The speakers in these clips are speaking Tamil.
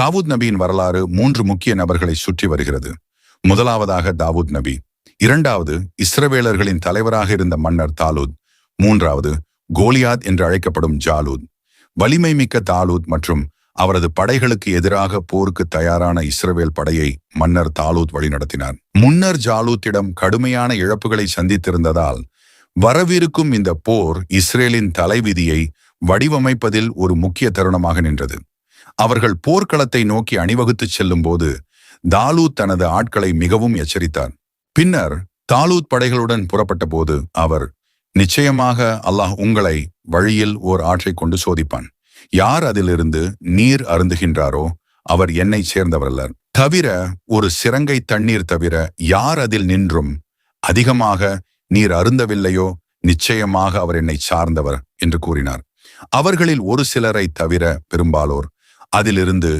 தாவூத் நபியின் வரலாறு மூன்று முக்கிய நபர்களை சுற்றி வருகிறது. முதலாவதாக தாவூத் நபி இரண்டாவது இஸ்ரவேலர்களின் தலைவராக இருந்த மன்னர் தாலூத் மூன்றாவது கோலியாத் என்று அழைக்கப்படும் ஜாலூத். வலிமை மிக்க தாலூத் மற்றும் அவரது படைகளுக்கு எதிராக போருக்கு தயாரான இஸ்ரவேல் படையை மன்னர் தாலூத் வழிநடத்தினார். முன்னர் ஜாலூத்திடம் கடுமையான இழப்புகளை சந்தித்திருந்ததால் வரவிருக்கும் இந்த போர் இஸ்ரேலின் தலைவிதியை வடிவமைப்பதில் ஒரு முக்கிய தருணமாக நின்றது. அவர்கள் போர்க்களத்தை நோக்கி அணிவகுத்துச் செல்லும்போது தாலூத் தனது ஆட்களை மிகவும் எச்சரித்தார். பின்னர் தாலூத் படைகளுடன் புறப்பட்ட போது அவர் நிச்சயமாக அல்லாஹ் உங்களை வழியில் ஓர் ஆற்றை கொண்டு சோதிப்பான். யார் அதிலிருந்து நீர் அருந்துகின்றாரோ அவர் என்னை சேர்ந்தவரல்லர். தவிர ஒரு சிறங்கை தண்ணீர் தவிர யார் அதில் நின்றும்? அதிகமாக நீர் அருந்தவில்லையோ? நிச்சயமாக அவர் என்னை சார்ந்தவர் என்று கூறினார். அவர்களில் ஒரு சிலரை தவிர பெரும்பாலோர் அதிலிருந்து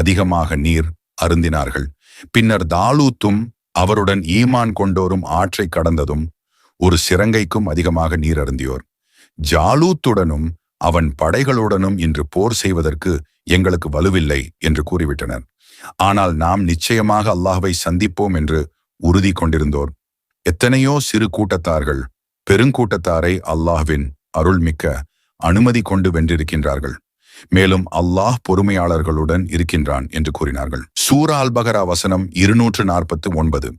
அதிகமாக நீர் அருந்தினார்கள். பின்னர் தாலூத்தும் அவருடன் ஈமான் கொண்டோரும் ஆற்றை கடந்ததும் ஒரு சிறங்கைக்கும் அதிகமாக நீர் அருந்தியோர். ஜாலூத்துடனும் அவன் படைகளுடனும் இன்று போர் செய்வதற்கு எங்களுக்கு வலுவில்லை என்று கூறிவிட்டனர். ஆனால் நாம் நிச்சயமாக அல்லாஹ்வை சந்திப்போம் என்று உறுதி கொண்டிருந்தோர். எத்தனையோ சிறு கூட்டத்தார்கள் பெருங்கூட்டத்தாரை அல்லாஹ்வின் அருள்மிக்க அனுமதி கொண்டு வென்றிருக்கின்றார்கள். மேலும் அல்லாஹ் பொறுமையாளர்களுடன் இருக்கின்றான் என்று கூறினார்கள். சூரா அல்பகரா வசனம் இருநூற்று நாற்பத்து ஒன்பது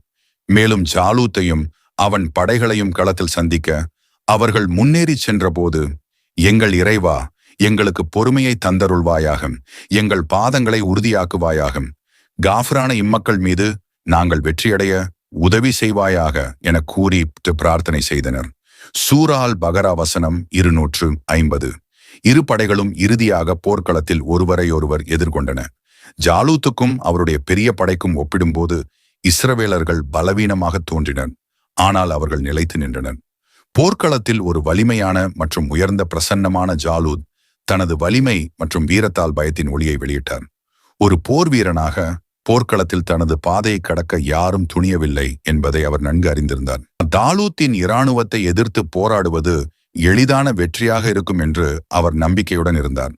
மேலும் ஜாலூத்தையும் அவன் படைகளையும் களத்தில் சந்திக்க அவர்கள் முன்னேறி சென்றபோது எங்கள் இறைவா எங்களுக்கு பொறுமையை தந்தருள்வாயாகும் எங்கள் பாதங்களை உறுதியாக்குவாயாகும் காஃப்ரான இம்மக்கள் மீது நாங்கள் வெற்றியடைய உதவி செய்வாயாக என கூறி பிரார்த்தனை செய்தனர். சூரால் பகரா வசனம் இருநூற்று ஐம்பது. இரு படைகளும் இறுதியாக போர்க்களத்தில் ஒருவரையொருவர் எதிர்கொண்டன. ஜாலூத்துக்கும் அவருடைய பெரிய படைக்கும் ஒப்பிடும்போது இஸ்ரவேலர்கள் பலவீனமாக தோன்றினர். ஆனால் அவர்கள் நிலைத்து நின்றனர். போர்க்களத்தில் ஒரு வலிமையான மற்றும் உயர்ந்த பிரசன்னமான ஜாலூத் தனது வலிமை மற்றும் வீரத்தால் பயத்தின் ஒளியை வெளியிட்டார். ஒரு போர் வீரனாக போர்க்களத்தில் தனது பாதையை கடக்க யாரும் துணியவில்லை என்பதை அவர் நன்கு அறிந்திருந்தார். தாலூத்தின் இராணுவத்தை எதிர்த்து போராடுவது எளிதான வெற்றியாக இருக்கும் என்று அவர் நம்பிக்கையுடன் இருந்தார்.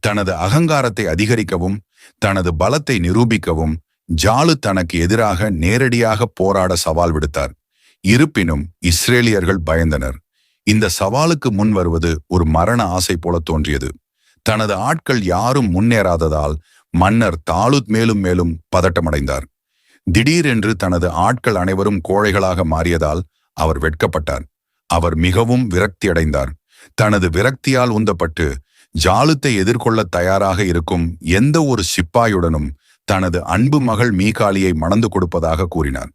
தனது அகங்காரத்தை அதிகரிக்கவும் தனது பலத்தை நிரூபிக்கவும் ஜாலு தனக்கு எதிராக நேரடியாக போராட சவால் விடுத்தார். இருப்பினும் இஸ்ரேலியர்கள் பயந்தனர். இந்த சவாலுக்கு முன் வருவது ஒரு மரண ஆசை போல தோன்றியது. தனது ஆட்கள் யாரும் முன்னேறாததால் மன்னர் தாளுத் மேலும் மேலும் பதட்டமடைந்தார். திடீரென்று தனது ஆட்கள் அனைவரும் கோழைகளாக மாறியதால் அவர் வெட்கப்பட்டார். அவர் மிகவும் விரக்தியடைந்தார். தனது விரக்தியால் உந்தப்பட்டு ஜாலுத்தை எதிர்கொள்ள தயாராக இருக்கும் எந்த ஒரு சிப்பாயுடனும் தனது அன்பு மகள் மீகாலியை மணந்து கொடுப்பதாக கூறினார்.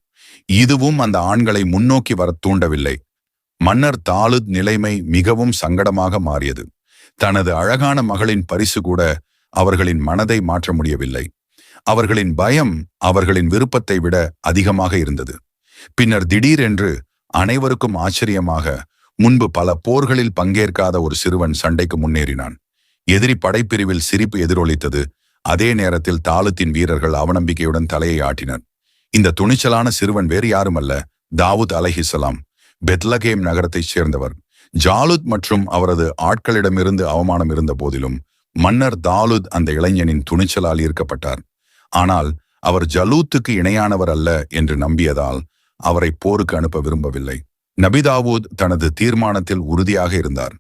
இதுவும் அந்த ஆண்களை முன்னோக்கி வர தூண்டவில்லை. மன்னர் தாலுத் நிலைமை மிகவும் சங்கடமாக மாறியது. தனது அழகான மகளின் பரிசு கூட அவர்களின் மனதை மாற்ற முடியவில்லை. அவர்களின் பயம் அவர்களின் விருப்பத்தை விட அதிகமாக இருந்தது. பின்னர் திடீரென்று அனைவருக்கும் ஆச்சரியமாக முன்பு பல போர்களில் பங்கேற்காத ஒரு சிறுவன் சண்டைக்கு முன்னேறினான். எதிரி படைப்பிரிவில் சிரிப்பு எதிரொலித்தது. அதே நேரத்தில் தாளத்தின் வீரர்கள் அவநம்பிக்கையுடன் தலையை ஆட்டினர். இந்த துணிச்சலான சிறுவன் வேறு யாருமல்ல தாவூத் அலஹிசலாம் பெத்லகேம் நகரத்தைச் சேர்ந்தவர். ஜாலுத் மற்றும் அவரது ஆட்களிடமிருந்து அவமானம் இருந்த போதிலும் மன்னர் தாலுத் அந்த இளைஞனின் துணிச்சலால் ஈர்க்கப்பட்டார். ஆனால் அவர் ஜலூத்துக்கு இணையானவர் அல்ல என்று நம்பியதால் அவரை போருக்கு அனுப்ப விரும்பவில்லை. நபிதாவூத் தனது தீர்மானத்தில் உறுதியாக இருந்தார்.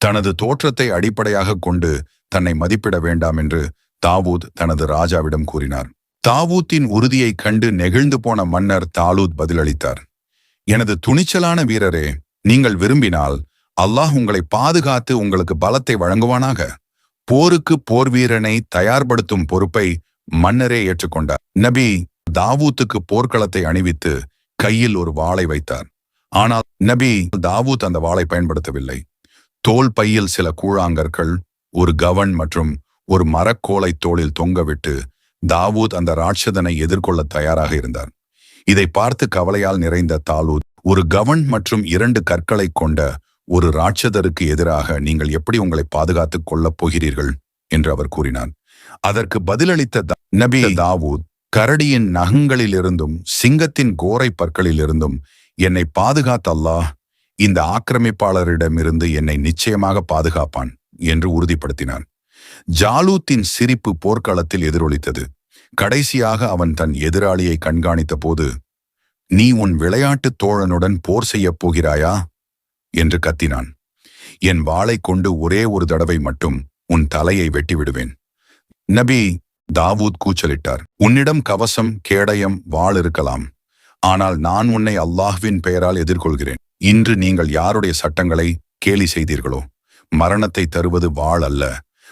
தனது தோற்றத்தை அடிப்படையாக கொண்டு தன்னை மதிப்பிட வேண்டாம் என்று தாவூத் தனது ராஜாவிடம் கூறினார். தாவூத்தின் உறுதியைக் கண்டு நெகிழ்ந்து போன மன்னர் தாலூத் பதிலளித்தார். எனது துணிச்சலான வீரரே நீங்கள் விரும்பினால் அல்லாஹ் உங்களை பாதுகாத்து உங்களுக்கு பலத்தை வழங்குவானாக? போருக்கு போர் வீரனை தயார்படுத்தும் பொறுப்பை மன்னரே ஏற்றுக்கொண்டார். நபி தாவூத்துக்கு போர்க்களத்தை அணிவித்து கையில் ஒரு வாளை வைத்தார் ஆனால் நபி தாவூத் அந்த வாளை பயன்படுத்தவில்லை. தோல் பையில் சில கூழாங்கற்கள் ஒரு கவன் மற்றும் ஒரு மரக்கோலை தோளில் தொங்கவிட்டு தாவூத் அந்த ராட்சதனை எதிர்கொள்ள தயாராக இருந்தார் இதை பார்த்து கவலையால் நிறைந்த தாலூத் ஒரு கவன் மற்றும் இரண்டு கற்களை கொண்ட ஒரு ராட்சதருக்கு எதிராக நீங்கள் எப்படி உங்களை பாதுகாத்துக் கொள்ளப் போகிறீர்கள்? என்று அவர் கூறினார் அதற்கு பதிலளித்த நபி தாவூத் கரடியின் நகங்களிலிருந்தும் சிங்கத்தின் கோரை பற்களிலிருந்தும் என்னை பாதுகாத்த அல்லாஹ் இந்த ஆக்கிரமிப்பாளரிடமிருந்து என்னை நிச்சயமாக பாதுகாப்பான் என்று உறுதிப்படுத்தினான். ஜாலூத்தின் சிரிப்பு போர்க்களத்தில் எதிரொலித்தது. கடைசியாக அவன் தன் எதிராளியை கண்காணித்த போது நீ உன் விளையாட்டுத் தோழனுடன் போர் செய்யப் போகிறாயா? என்று கத்தினான். என் வாளை கொண்டு ஒரே ஒரு தடவை மட்டும் உன் தலையை வெட்டிவிடுவேன். நபி தாவூத் கூச்சலிட்டார். உன்னிடம் கவசம் கேடயம் வாள் இருக்கலாம். ஆனால் நான் உன்னை அல்லாஹ்வின் பெயரால் எதிர்கொள்கிறேன். இன்று நீங்கள் யாருடைய சட்டங்களை கேலி செய்தீர்களோ? மரணத்தை தருவது வாள் அல்ல.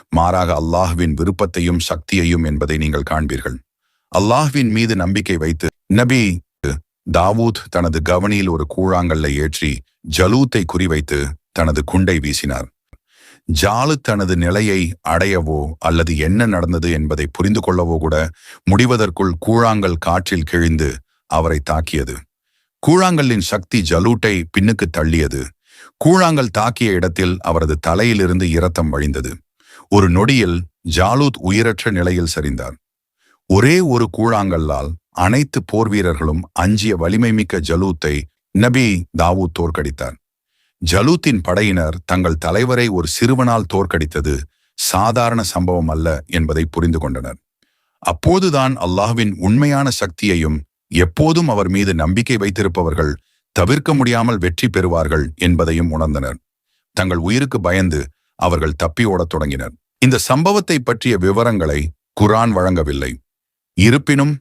மாறாக அல்லாஹ்வின் விருப்பத்தையும் சக்தியையும் என்பதை நீங்கள் காண்பீர்கள். அல்லாஹ்வின் மீது நம்பிக்கை வைத்து நபி தாவூத் தனது கவனியில் ஒரு கூழாங்கல்ல ஏற்றி ஜலூத்தை குறிவைத்து தனது குண்டை வீசினார். ஜாலு தனது நிலையை அடையவோ அல்லது என்ன நடந்தது என்பதை புரிந்து கொள்ளவோ கூட முடிவதற்குள் கூழாங்கல் காற்றில் கிழிந்து அவரை தாக்கியது. கூழாங்கல்லின் சக்தி ஜலூட்டை பின்னுக்கு தள்ளியது. கூழாங்கல் தாக்கிய இடத்தில் அவரது தலையிலிருந்து இரத்தம் வழிந்தது. ஒரு நொடியில் ஜாலூத் உயிரற்ற நிலையில் சரிந்தார். ஒரே ஒரு கூழாங்கல்லால் அனைத்து போர் வீரர்களும் அஞ்சிய வலிமைமிக்க ஜலூத்தை நபி தாவூத் தோற்கடித்தார். ஜலூத்தின் படையினர் தங்கள் தலைவரை ஒரு சிறுவனால் தோற்கடித்தது சாதாரண சம்பவம் அல்ல என்பதை புரிந்து கொண்டனர். அப்போதுதான் அல்லாஹ்வின் உண்மையான சக்தியையும் எப்போதும் அவர் மீது நம்பிக்கை வைத்திருப்பவர்கள் தவிர்க்க முடியாமல் வெற்றி பெறுவார்கள் என்பதையும் உணர்ந்தனர். தங்கள் உயிருக்கு பயந்து அவர்கள் தப்பி ஓடத் தொடங்கினர். இந்த சம்பவத்தை பற்றிய விவரங்களை குரான் வழங்கவில்லை. இருப்பினும்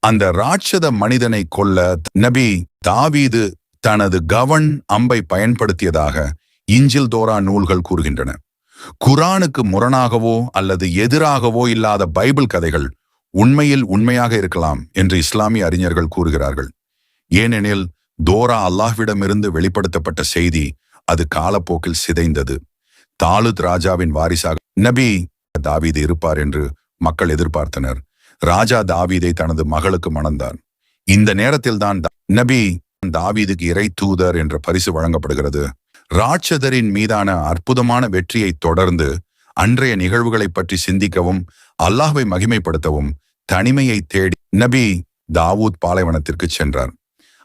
அந்த ராட்சத மனிதனை கொல்ல நபி தாவீது தனது கவன் அம்பை பயன்படுத்தியதாக இஞ்சில் தோரா நூல்கள் கூறுகின்றன. குரானுக்கு முரணாகவோ அல்லது எதிராகவோ இல்லாத பைபிள் கதைகள் உண்மையில் உண்மையாக இருக்கலாம் என்று இஸ்லாமிய அறிஞர்கள் கூறுகிறார்கள். ஏனெனில் தோரா அல்லாஹ்விடமிருந்து வெளிப்படுத்தப்பட்ட செய்தி அது காலப்போக்கில் சிதைந்தது. தாலுத் ராஜாவின் வாரிசாக நபி தாவீது இருப்பார் என்று மக்கள் எதிர்பார்த்தனர். ராஜா தாவீதை தனது மகளுக்கு மணந்தார். இந்த நேரத்தில்தான் நபி தாவீதுக்கு இறை தூதர் என்ற பரிசு வழங்கப்படுகிறது. ராட்சதரின் மீதான அற்புதமான வெற்றியை தொடர்ந்து அன்றைய நிகழ்வுகளைப் பற்றி சிந்திக்கவும் அல்லாஹ்வை மகிமைப்படுத்தவும் தனிமையை தேடி நபி தாவூத் பாலைவனத்திற்கு சென்றார்.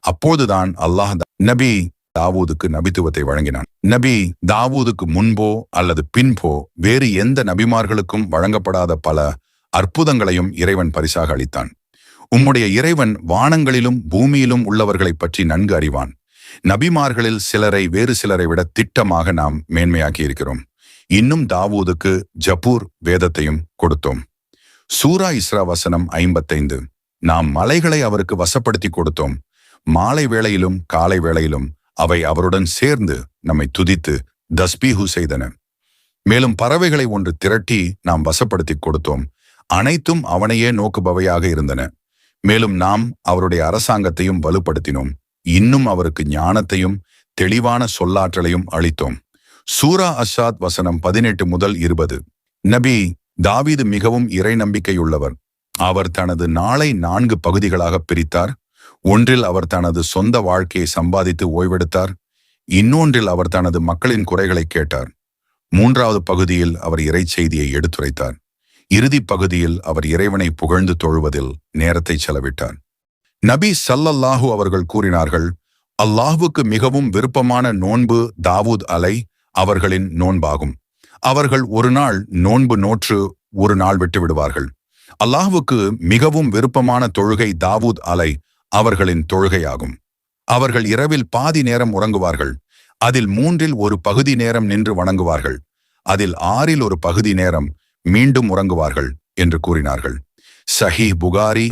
அப்போதுதான் அல்லாஹ் நபி தாவூதுக்கு நபித்துவத்தை வழங்கினான். நபி தாவூதுக்கு முன்போ அல்லது பின்போ வேறு எந்த நபிமார்களுக்கும் வழங்கப்படாத பல அற்புதங்களையும் இறைவன் பரிசாக அளித்தான். உம்முடைய இறைவன் வானங்களிலும் பூமியிலும் உள்ளவர்களைப் பற்றி நன்கு அறிவான். நபிமார்களில் சிலரை வேறு சிலரை விட திட்டமாக நாம் மேன்மையாக்கி இருக்கிறோம். இன்னும் தாவூதுக்கு ஜபூர் வேதத்தையும் கொடுத்தோம். சூரா இஸ்ரா வசனம் ஐம்பத்தைந்து. நாம் மலைகளை அவருக்கு வசப்படுத்தி கொடுத்தோம். மாலை வேளையிலும் காலை வேளையிலும் அவை அவருடன் சேர்ந்து நம்மை துதித்து தஸ்பீஹு செய்தன. மேலும் பறவைகளை ஒன்று திரட்டி நாம் வசப்படுத்தி கொடுத்தோம். அனைத்தும் அவனையே நோக்குபவையாக இருந்தன. மேலும் நாம் அவருடைய அரசாங்கத்தையும் வலுப்படுத்தினோம். இன்னும் அவருக்கு ஞானத்தையும் தெளிவான சொல்லாற்றலையும் அளித்தோம். சூரா அஷாத் வசனம் பதினெட்டு முதல் இருபது. நபி தாவீது மிகவும் இறை நம்பிக்கையுள்ளவர். அவர் தனது நாளை நான்கு பகுதிகளாக பிரித்தார். ஒன்றில் அவர் தனது சொந்த வாழ்க்கையை சம்பாதித்து ஓய்வெடுத்தார். இன்னொன்றில் அவர் தனது மக்களின் குறைகளை கேட்டார். மூன்றாவது பகுதியில் அவர் இறை செய்தியை எடுத்துரைத்தார். இறுதிப் பகுதியில் அவர் இறைவனை புகழ்ந்து தொழுவதில் நேரத்தை செலவிட்டார் நபி சல்லல்லாஹு அவர்கள் கூறினார்கள் அல்லாஹுக்கு மிகவும் விருப்பமான நோன்பு தாவூத் அலை அவர்களின் நோன்பாகும். அவர்கள் ஒரு நாள் நோன்பு நோற்று ஒரு நாள் விட்டு விடுவார்கள். அல்லாஹுக்கு மிகவும் விருப்பமான தொழுகை தாவூத் அலை அவர்களின் தொழுகையாகும். அவர்கள் இரவில் பாதி நேரம் உறங்குவார்கள். அதில் மூன்றில் ஒரு பகுதி நேரம் நின்று வணங்குவார்கள். அதில் ஆறில் ஒரு பகுதி நேரம் மீண்டும் உறங்குவார்கள் என்று கூறினார்கள். சஹி புகாரி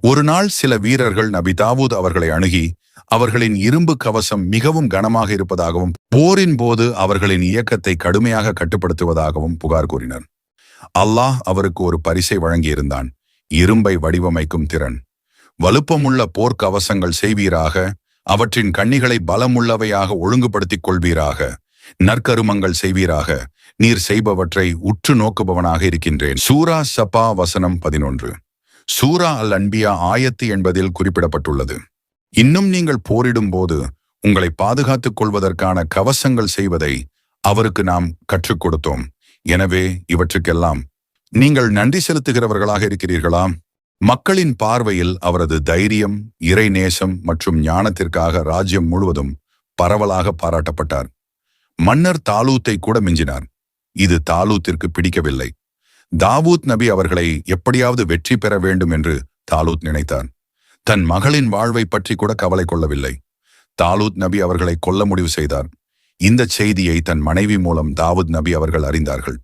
ஒரு நாள் சில வீரர்கள் நபி தாவூத் அவர்களை அணுகி அவர்களின் இரும்பு கவசம் மிகவும் கனமாக இருப்பதாகவும் போரின் போது அவர்களின் இயக்கத்தை கடுமையாக கட்டுப்படுத்துவதாகவும் புகார் கூறினர். அல்லாஹ் அவருக்கு ஒரு பரிசை வழங்கியிருந்தான். இரும்பை வடிவமைக்கும் திறன். வலுப்பமுள்ள போர்க்கவசங்கள் செய்வீராக அவற்றின் கண்ணிகளை பலமுள்ளவையாக ஒழுங்குபடுத்திக் கொள்வீராக. நற்கருமங்கள் செய்வீராக. நீர் செய்பவற்றை உற்று நோக்குபவனாக இருக்கின்றேன். சூரா சபா வசனம் பதினொன்று. சூரா அல் அன்பியா ஆயத்து என்பதில் குறிப்பிடப்பட்டுள்ளது. இன்னும் நீங்கள் போரிடும் போது உங்களை பாதுகாத்துக் கொள்வதற்கான கவசங்கள் செய்வதை அவருக்கு நாம் கற்றுக் கொடுத்தோம். எனவே இவற்றுக்கெல்லாம் நீங்கள் நன்றி செலுத்துகிறவர்களாக இருக்கிறீர்களா? மக்களின் பார்வையில் அவரது தைரியம் இறைநேசம் மற்றும் ஞானத்திற்காக ராஜ்யம் முழுவதும் பரவலாக பாராட்டப்பட்டார். மன்னர் தாலூத்தை கூட மிஞ்சினார். இது தாலூத்திற்கு பிடிக்கவில்லை. தாவூத் நபி அவர்களை எப்படியாவது வெற்றி பெற வேண்டும் என்று தாலூத் நினைத்தார். தன் மகளின் வாழ்வை பற்றி கூட கவலை கொள்ளவில்லை. தாலூத் நபி அவர்களை கொல்ல முடிவு செய்தார். இந்த செய்தியை தன் மனைவி மூலம் தாவூத் நபி அவர்கள் அறிந்தார்கள்.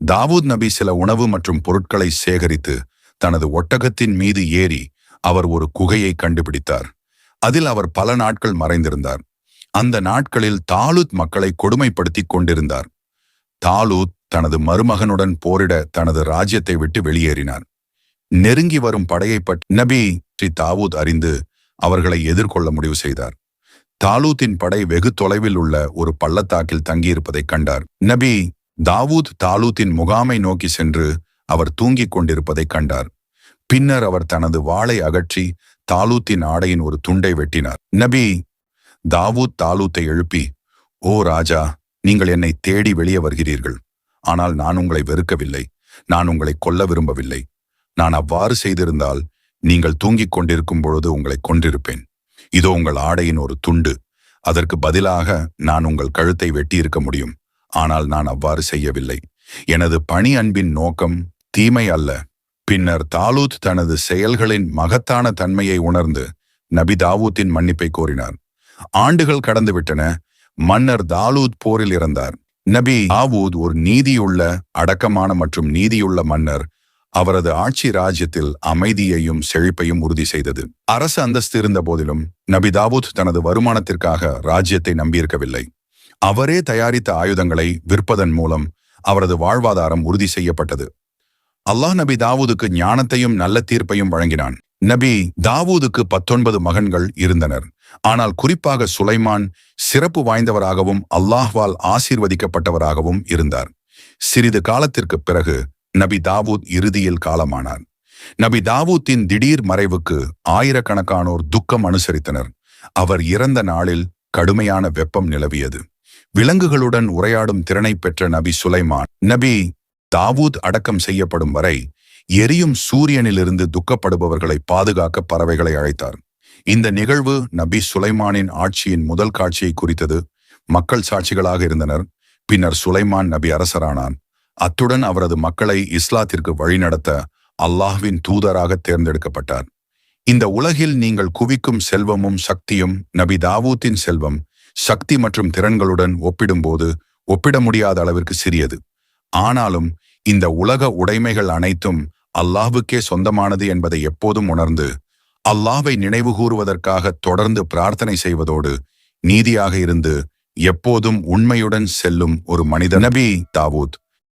தாவூத் நபி சில உணவு மற்றும் பொருட்களை சேகரித்து தனது ஒட்டகத்தின் மீது ஏறி அவர் ஒரு குகையை கண்டுபிடித்தார். அதில் அவர் பல நாட்கள் மறைந்திருந்தார். அந்த நாட்களில் தாலூத் மக்களை கொடுமைப்படுத்திக் கொண்டிருந்தார். தாலூத் தனது மருமகனுடன் போரிட தனது ராஜ்யத்தை விட்டு வெளியேறினார். நெருங்கி வரும் படையை பற்றி நபி ஸ்ரீ தாவூத் அறிந்து அவர்களை எதிர்கொள்ள முடிவு செய்தார். தாலூத்தின் படை வெகு தொலைவில் உள்ள ஒரு பள்ளத்தாக்கில் தங்கியிருப்பதைக் கண்டார். நபி தாவூத் தாலூத்தின் முகாமை நோக்கி சென்று அவர் தூங்கிக் கொண்டிருப்பதைக் கண்டார். பின்னர் அவர் தனது வாளை அகற்றி தாலூத்தின் ஆடையின் ஒரு துண்டை வெட்டினார். நபி தாவூத் தாலூத்தை எழுப்பி ஓ ராஜா நீங்கள் என்னை தேடி வெளியே வருகிறீர்கள். ஆனால் நான் உங்களை வெறுக்கவில்லை. நான் உங்களை கொல்ல விரும்பவில்லை. நான் அவ்வாறு செய்திருந்தால் நீங்கள் தூங்கிக் கொண்டிருக்கும் பொழுது உங்களை கொண்டிருப்பேன் இதோ உங்கள் ஆடையின் ஒரு துண்டு. அதற்கு பதிலாக நான் உங்கள் கழுத்தை வெட்டியிருக்க முடியும். ஆனால் நான் அவ்வாறு செய்யவில்லை. எனது பணி அன்பின் நோக்கம் தீமை அல்ல. பின்னர் தாலூத் தனது செயல்களின் மகத்தான தன்மையை உணர்ந்து நபி தாவூத்தின் மன்னிப்பை கோரினார். ஆண்டுகள் கடந்துவிட்டன மன்னர் தாலூத் போரில் இறந்தார். நபி ஆவூத் ஒரு நீதியுள்ள அடக்கமான மற்றும் நீதியுள்ள மன்னர். அவரது ஆட்சி ராஜ்யத்தில் அமைதியையும் செழிப்பையும் உறுதி செய்தது. அரசு அந்தஸ்து இருந்த போதிலும் நபி தாவூத் தனது வருமானத்திற்காக ராஜ்யத்தை நம்பியிருக்கவில்லை. அவரே தயாரித்த ஆயுதங்களை விற்பதன் மூலம் அவரது வாழ்வாதாரம் உறுதி செய்யப்பட்டது. அல்லாஹ் நபி தாவூதுக்கு ஞானத்தையும் நல்ல தீர்ப்பையும் வழங்கினான். நபி தாவூதுக்கு பத்தொன்பது மகன்கள் இருந்தனர். ஆனால் குறிப்பாக சுலைமான் சிறப்பு வாய்ந்தவராகவும் அல்லாஹ்வால் ஆசீர்வதிக்கப்பட்டவராகவும் இருந்தார். சிறிது காலத்திற்கு பிறகு நபி தாவூத் இறுதியில் காலமானார். நபி தாவூத்தின் திடீர் மறைவுக்கு ஆயிரக்கணக்கானோர் துக்கம் அனுசரித்தனர். அவர் இறந்த நாளில் கடுமையான வெப்பம் நிலவியது. விலங்குகளுடன் உரையாடும் திறனை பெற்ற நபி சுலைமான் நபி தாவூத் அடக்கம் செய்யப்படும் வரை எரியும் சூரியனிலிருந்து துக்கப்படுபவர்களை பாதுகாக்க பறவைகளை அழைத்தார். இந்த நிகழ்வு நபி சுலைமானின் ஆட்சியின் முதல் காட்சியை குறித்தது. மக்கள் சாட்சிகளாக இருந்தனர். பின்னர் சுலைமான் நபி அரசரானான் அத்துடன் அவரது மக்களை இஸ்லாத்திற்கு வழிநடத்த அல்லாஹ்வின் தூதராக தேர்ந்தெடுக்கப்பட்டார். இந்த உலகில் நீங்கள் குவிக்கும் செல்வமும் சக்தியும் நபி தாவூத்தின் செல்வம் சக்தி மற்றும் திறன்களுடன் ஒப்பிடும்போது ஒப்பிட முடியாத அளவிற்கு சிறியது. ஆனாலும் இந்த உலக உடைமைகள் அனைத்தும் அல்லாஹ்வுக்கே சொந்தமானது என்பதை எப்போதும் உணர்ந்து அல்லாஹ்வை நினைவுகூறுவதற்காக தொடர்ந்து பிரார்த்தனை செய்வதோடு நீதியாக இருந்து எப்போதும் உண்மையுடன் செல்லும் ஒரு மனித நபி தாவூத்.